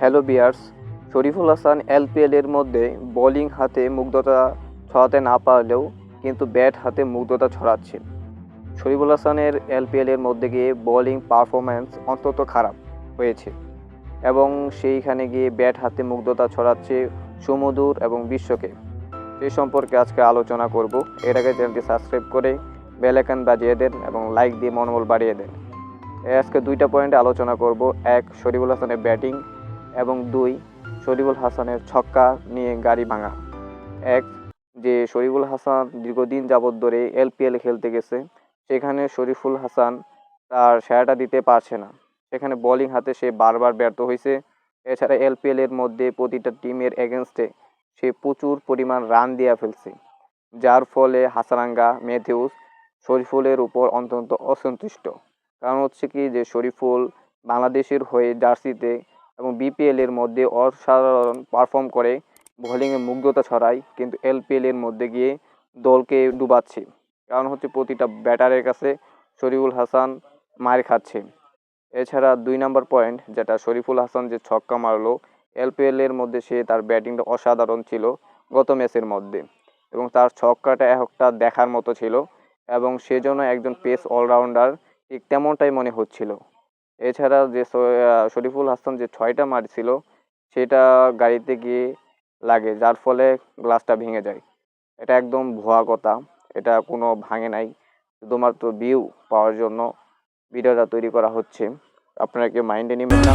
Hello বিয়ার্স, Shariful Hasan LPL এর মধ্যে বোলিং হাতে মুগ্ধতা ছড়াতে না পারলেও কিন্তু ব্যাট হাতে মুগ্ধতা ছড়াচ্ছে। শরীফুল হাসানের এলপিএল এর মধ্যে গিয়ে বোলিং পারফরম্যান্স অন্তত খারাপ হয়েছে এবং সেইখানে গিয়ে ব্যাট হাতে মুগ্ধতা ছড়াচ্ছে সুমধুর এবং বিশ্বকে। সেই সম্পর্কে আজকে আলোচনা করব। এর আগে চ্যানেলটি সাবস্ক্রাইব করে বেল আইকন বাজিয়ে দেন এবং লাইক দিয়ে মনোবল বাড়িয়ে দেন। আজকে দুইটা পয়েন্টে আলোচনা করব। এক, শরীফুল হাসানের ব্যাটিং এবং দুই, শরীফুল হাসানের ছক্কা নিয়ে গাড়ি ভাঙা। এক, যে শরীফুল হাসান দীর্ঘদিন যাবৎ ধরে এলপিএল খেলতে গেছে, সেখানে শরীফুল হাসান তার সেরাটা দিতে পারছে না। সেখানে বোলিং হাতে সে বারবার ব্যর্থ হয়েছে। এছাড়া এলপিএল এর মধ্যে প্রতিটা টিমের এগেনস্টে সে প্রচুর পরিমাণ রান দিয়ে ফেলছে। যার ফলে হাসারাঙ্গা ম্যাথিউস শরীফুলের উপর অত্যন্ত অসন্তুষ্ট। কারণ হচ্ছে কি যে শরীফুল বাংলাদেশের হয়ে জার্সিতে এবং বিপিএল এর মধ্যে অসাধারণ পারফর্ম করে। বোলিংয়ে মুগ্ধতা ছড়ায়, কিন্তু এলপিএল এর মধ্যে গিয়ে দলকে ডুবাচ্ছে। কারণ হচ্ছে প্রতিটা ব্যাটারের কাছে শরীফুল হাসান মার খাচ্ছে। এছাড়া দুই নম্বর পয়েন্ট, যেটা শরীফুল হাসান যে ছক্কা মারলো এলপিএল এর মধ্যে সে তার ব্যাটিংটা অসাধারণ ছিল গত ম্যাচের মধ্যে। এবং তার ছক্কাটা একটা দেখার মতো ছিল এবং সেজন্য একজন পেস অলরাউন্ডার ঠিক তেমনটাই মনে হচ্ছিল। এছাড়া যে শরিফুল হাসান যে ছয়টা মারছিল সেটা গাড়িতে গিয়ে লাগে, যার ফলে গ্লাসটা ভেঙে যায়। এটা একদম ভুয়া কথা, এটা কোনো ভাঙে নাই। শুধুমাত্র বিউ পাওয়ার জন্য ভিডিওটা তৈরি করা হচ্ছে। আপনারা কেউ মাইন্ডে নিবেন না।